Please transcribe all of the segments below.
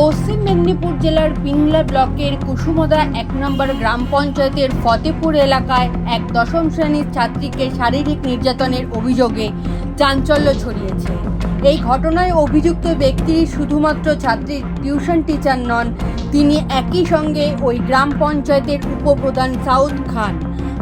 পশ্চিম মেদিনীপুর জেলার পিংলা ব্লকের কুসুমদা এক নম্বর গ্রাম পঞ্চায়েতের ফতেপুর এলাকায় এক দশম শ্রেণির ছাত্রীকে শারীরিক নির্যাতনের অভিযোগে চাঞ্চল্য ছড়িয়েছে। এই ঘটনায় অভিযুক্ত ব্যক্তি শুধুমাত্র ছাত্রীর টিউশন টিচার নন, তিনি একই সঙ্গে ওই গ্রাম পঞ্চায়েতের উপপ্রধান সাউদ খান।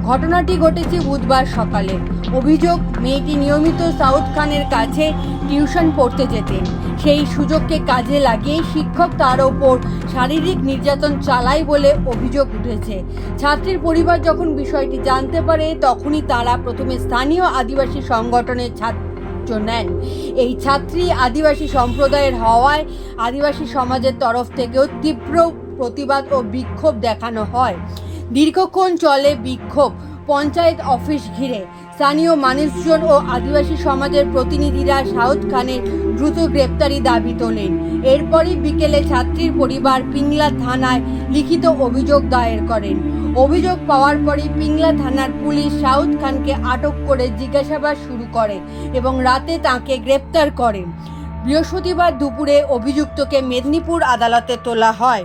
ঘটনাটি ঘটেছে বুধবার সকালে। অভিযোগ, মেয়েটি নিয়মিত সাউদ খানের কাছে টিউশন পড়তে যেতেন। সেই সুযোগকে কাজে লাগিয়ে শিক্ষক তার ওপর শারীরিক নির্যাতন চালায় বলে অভিযোগ উঠেছে। ছাত্রীর পরিবার যখন বিষয়টি জানতে পারে, তখনই তারা প্রথমে স্থানীয় আদিবাসী সংগঠনের ছাত্র নেন। এই ছাত্রী আদিবাসী সম্প্রদায়ের হওয়ায় আদিবাসী সমাজের তরফ থেকেও তীব্র প্রতিবাদ ও বিক্ষোভ দেখানো হয়। দীর্ঘক্ষণ চলে বিক্ষোভ। পঞ্চায়েত অফিস ঘিরে। স্থানীয় মানুষজন ও আদিবাসী সমাজের প্রতিনিধিরা সাউদ খানের দ্রুত গ্রেপ্তারি দাবি তোলেন। এরপরই বিকেলে ছাত্রীর পরিবার পিংলা থানায় লিখিত অভিযোগ দায়ের করেন। অভিযোগ পাওয়ার পরই পিংলা থানার পুলিশ সাউদ খানকে আটক করে জিজ্ঞাসাবাদ শুরু করে এবং রাতে তাকে গ্রেপ্তার করে। বৃহস্পতিবার দুপুরে অভিযুক্তকে মেদিনীপুর আদালতে তোলা হয়।